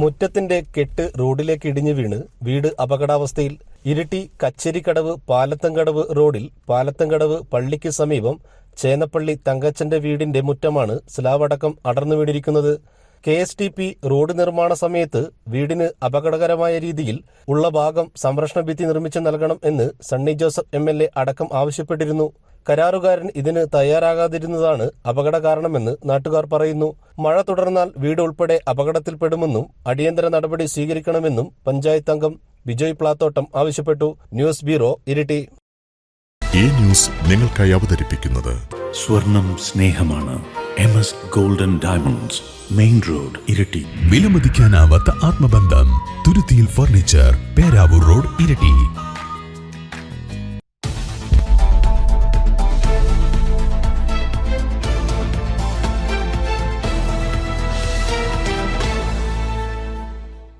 മുറ്റത്തിന്റെ കെട്ട് റോഡിലേക്ക് ഇടിഞ്ഞു വീണ് വീട് അപകടാവസ്ഥയിൽ ഇരിട്ടി കച്ചേരിക്കടവ് പാലത്തങ്കടവ് റോഡിൽ പാലത്തങ്കടവ് പള്ളിക്ക് സമീപം ചേനപ്പള്ളി തങ്കച്ചന്റെ വീടിന്റെ മുറ്റമാണ് സ്ലാവടക്കം അടർന്നു വീണിരിക്കുന്നത്. K S T P road നിർമ്മാണ സമയത്ത് വീടിന് അപകടകരമായ രീതിയിൽ ഉള്ള ഭാഗം സംരക്ഷണ ഭിത്തി നിർമ്മിച്ചു നൽകണം എന്ന് Sunny Joseph M L A അടക്കം ആവശ്യപ്പെട്ടിരുന്നു. കരാറുകാരൻ ഇതിന് തയ്യാറാകാതിരുന്നതാണ് അപകട കാരണമെന്ന് നാട്ടുകാർ പറയുന്നു. മഴ തുടർന്നാൽ വീട് ഉൾപ്പെടെ അപകടത്തിൽപ്പെടുമെന്നും അടിയന്തര നടപടി സ്വീകരിക്കണമെന്നും പഞ്ചായത്ത് അംഗം ബിജോയ് പ്ലാത്തോട്ടം ആവശ്യപ്പെട്ടു. News bureau Iritty. ഈ ന്യൂസ് നിങ്ങൾക്കായി അവതരിപ്പിക്കുന്നത് സ്വർണം സ്നേഹമാണ്. M S golden diamonds main road Iritty. വിലമതിക്കാനാവാത്ത ആത്മബന്ധം തുരുത്തിയിൽ ഫർണിച്ചർ പേരാവൂർ റോഡ് ഇരട്ടി.